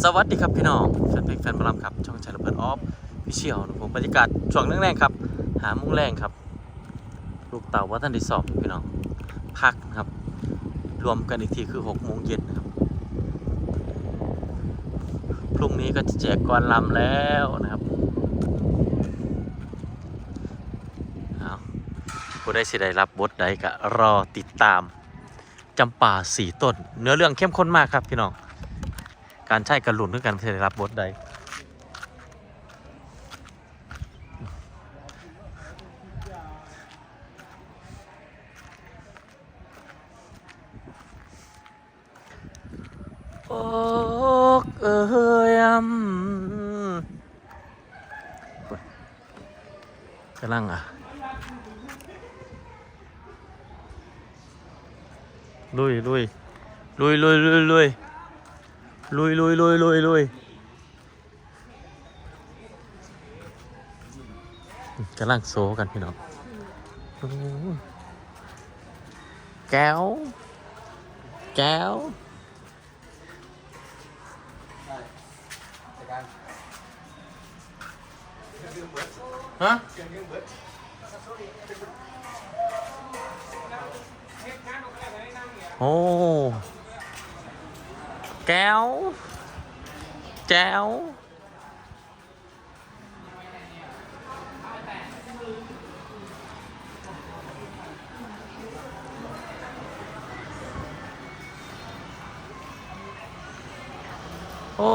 สวัสดีครับพี่น้องแฟนเพลงแฟนบอลลัมครับช่องชายระเบิดออฟพิเชียลนะผมบรรยากาศช่วงแรงๆครับ หามุ้งแรงครับ ลูกเต่าว่าท่านได้สอบพี่น้องพักนะครับ รวมกันอีกทีคือ6โมงเย็นนะครับพรุ่งนี้ก็จะแจกกรลำแล้วนะครับเอาผู้ได้สิได้รับบทใดก็รอติดตามจำป่าสีต้น เนื้อเรื่องเข้มข้นมากครับพี่น้อง การใช้กระหลุนด้วยกันเพื่อได้รับบทใดโอกเอ้ยอืมกำลังอะลุยลุยลุยลุยลุยลุย ลุยลุยลุยลุยลุยกำลังโซกันพี่น้องโอ้ยแก้ว แก้วฮะโอ้ แก้ว แจ้วโอ้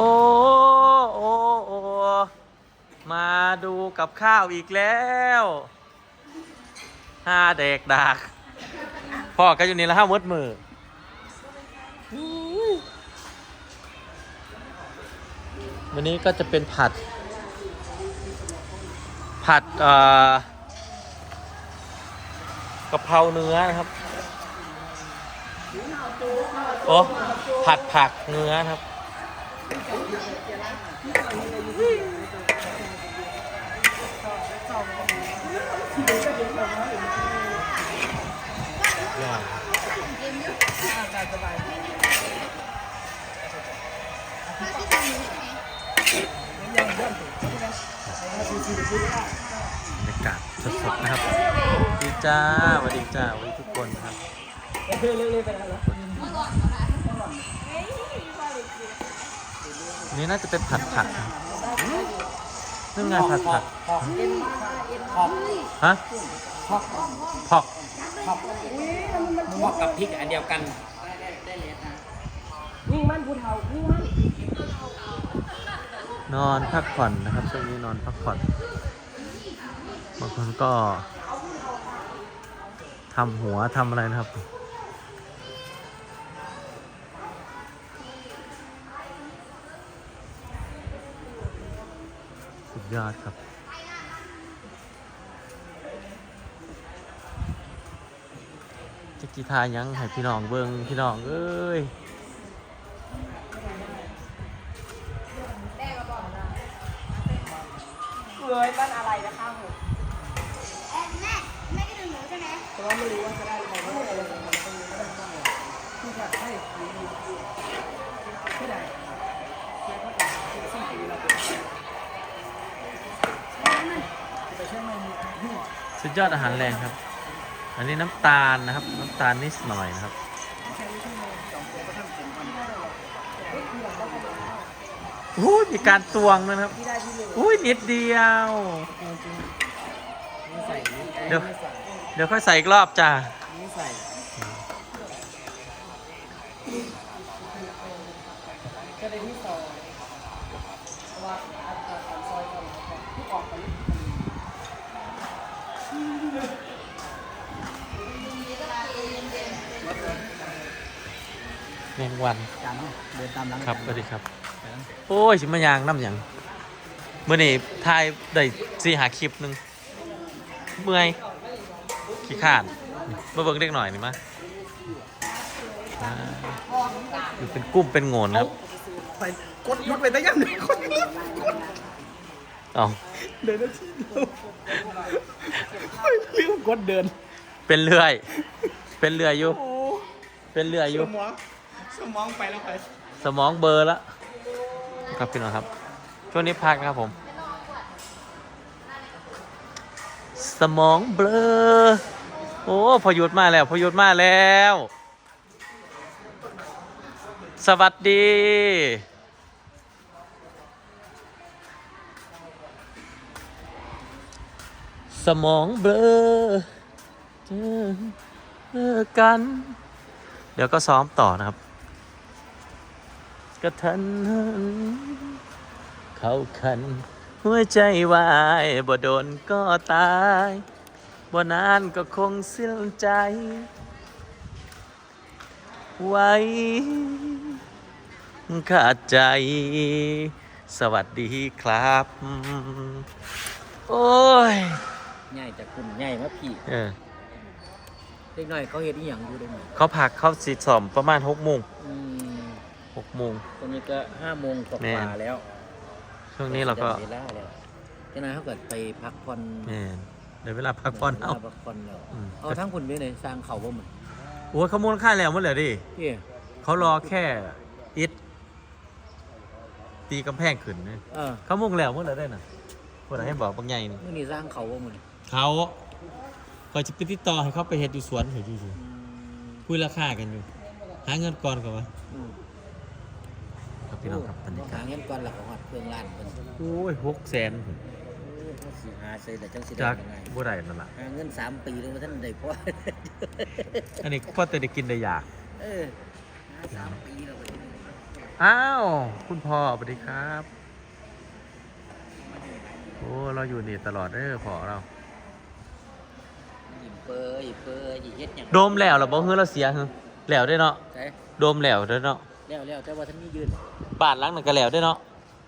โอ้โอ้มาดูกับข้าวอีกแล้วห้าเด็กดักพ่อก็อยู่นี่แล้วห้ามดมือ วันนี้ก็จะเป็นผัด ผัดกะเพราเนื้อนะครับโอ้ผัดผักเนื้อนะครับย่ บรรยากาศสดๆนะครับสวัสดีจ้าสวัสดีจ้าสวัสดีทุกคนครับนี่น่าจะเป็นผัดผักนะครับนี่ไงผัดผักฮะพอกเหมาะกับพริกอันเดียวกันยิ่งมันผู้เฒ่ายิ่งมัน นอนพักผ่อนนะครับช่วงนี้นอนพักผ่อนบางคนก็ทำหัวทำอะไรนะครับ สุดยอดครับจะกีทายังให้พี่น้องเบิงพี่น้องเอ้ย เอ้ยมันอะไรนะคะผมแม่แม่ก็ดูหนูใช่ไหมแต่ว่าไม่รู้ว่าจะได้อะไรไม่ได้อะไรมันตรงนี้ไม่ได้บ้างที่จะให้ที่ไหนแค่ก็ต้องที่สี่ปีแล้วไปเชื่อมันหัวสุดยอดอาหารแรงครับ อันนี้น้ำตาลนะครับ น้ำตาลนิดหน่อยนะครับ อุ้ยมีการตวงนะครับที่ได้ที่หนึ่งอุ้ยนิดเดียว จริงๆนี่ใส่นี่เดี๋ยว ไม่ใส่เดี๋ยวค่อยใส่อีกรอบจ้านี่ใส่ก็ได้ที่ซอยเพราะว่าอัตราการซอยก่อนที่ออกไปแมงวันจานเนาะเดินตามหลังครับสวัสดีครับ โอ้ยสิมายางน้ำหยังเมื่อนี้ถ่ายได้สี่หาคลิปหนึ่งเมื่อยขี้ขาดมาเบิ่งเล็กหน่อยนี่มาอ่าอยู่เป็นกุ้มเป็นโงนครับไปกดยุดไปได้ยังไงกดยุดเอาเดินนาทีเดียวเรื่องกดเดิน เป็นเรื่อย เป็นเรื่อยอยู่โอ้เป็นเรื่อยอสยู่มอง สมองไปแล้วไป สมองเบลอร์ละโครับพี่น้องครับ ช่วงนี้พักครับผม สมองเบลอ โอ้พอหยุดมาแล้วพอหยุดมาแล้ว สวัสดีสมองเบลอเจอเจอกัน เดี๋ยวก็ซ้อมต่อนะครับ กระทันหันเข้าคัน หัวใจวายบ่โดนก็ตายบ่นานก็คงสิ้นใจ ไว้ขาดใจ สวัสดีครับ โอ้ยง่ายจากคุณง่ายมาพี่เออเล็กน้อยเขาเฮ็ดอีหยังอยู่ได้ไหมเขาพักเขาสิสอมประมาณหกโมง อืม หกโมง ตอนนี้ก็ห้าโมงกแม่ ว่านแล้วช่วงนี้เราก็เวลาแล้วเจ้านายเขาเกิดไปพักผ่อนแม่นเดี๋ยวเวลาพักผ่อนเอาวลพักผ่อนแล้วอืม เอาทั้งคุณไปไหนสร้างเขาบ่เหมือนโอ้ยเขามูลค่าแล้วหมั้งเหรอดิพี่เขารอแค่อิดตีกำแพงขึ้นเนี่ยเออเขามุ่งแล้วหมั้งเหรอได้น่ะคนไหนให้บอกบางใหญ่นี่มื่อนี้สร้างเขาบ่เหมือนเขาคอยจะไปติดต่อให้เขาไปเฮ็ดอยู่สวนเห็นอยู่อืมคุยราคากันอยู่ หาเงินก่อนก่อนวะอืมครับ พี่น้องครับบรรยากาหาศเงินก่อนหลักของหัดเครื่องล้านเพิ่นโอ้ยหกแสนโอ้เขาสิหาใส่แต่จังสิได้จากยังไงบ่ได้นั่นล่ะหาเงินสามปีเลยว่าท่านได้พออันนี้พ่อแต่ได้กินได้อยาก เออหาสามปีแล้วเว้ยอ้าว คุณพ่อสวัสดีครับ โอ้เราอยู่นี่ตลอดเด้อพ่อเรา ยิ้มเปยเปยยิ้มเฮ็ดหยังโดมแล้วเหราบอกเฮ้ยเราเสียเฮ้ยแล้วได้อเนาะ ใช่โดมแล้วได้อเนาะ แล้วแล้วแต่ว่าท่านมียืนบ้านหลังนั้นก็แล้วได้อเนาะ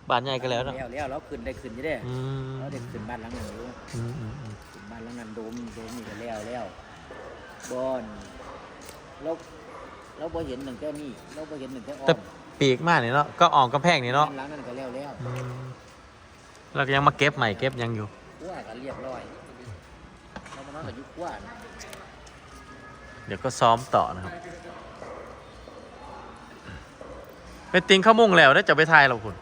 บ้านใหญ่ก็แล้วเนาะแล้วแล้วแล้วขึ้นได้ขึ้นอยู่เด้อืมเราได้ขึ้นบ้านหลังนั้นอยู่อืมอืมอืมขึ้นบ้านหลังนั้นโดมโดมนี่ก็แล้วแล้วบอนเราเราบ่เห็นหนึ่งแค่นี้เราบ่เห็นหนึ่งแค่อ้อแต่มปีกมากนี่เนาะก็ออกกำแพงนี่เนาะบ้หลังนั้นก็แล้วแล้วอืมเราก็ยังมาเก็บใหม่เก็บยังอยู่ขั้วก็เรียบร้อยเรามานอนกับยุคขั้วนะ เดี๋ยวก็ซ้อมต่อนะครับ ไปติงเข้ามุ่งแล้วได้อจะไปทายเราคุณ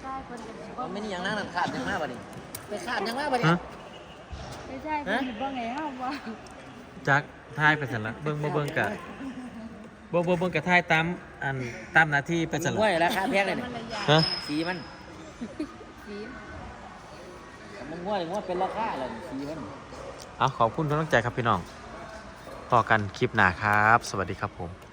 ใช่คนจะบอกมันไม่นี่ยังนั่งนั่นขาดยังมากบ่นี่ไปขาดยังมากบ่นี่ ฮะไม่ใช่คนจะบอกไงห้ามว่าจักทายไปสันละเบิ้งบ่เบิ้งกะเบิ้งบ่เบิ้งกะทายตามอันตามหน้าที่ไปสันมึงละว่าราคาแพงเลยมันี่นระยะฮะ สีมันสีมึงว่าเลยว่าเป็นราคาเลยสีมัน เอาขอบคุณทุกกำลังใจครับพี่น้อง ต่อกันคลิปหน้าครับ สวัสดีครับผม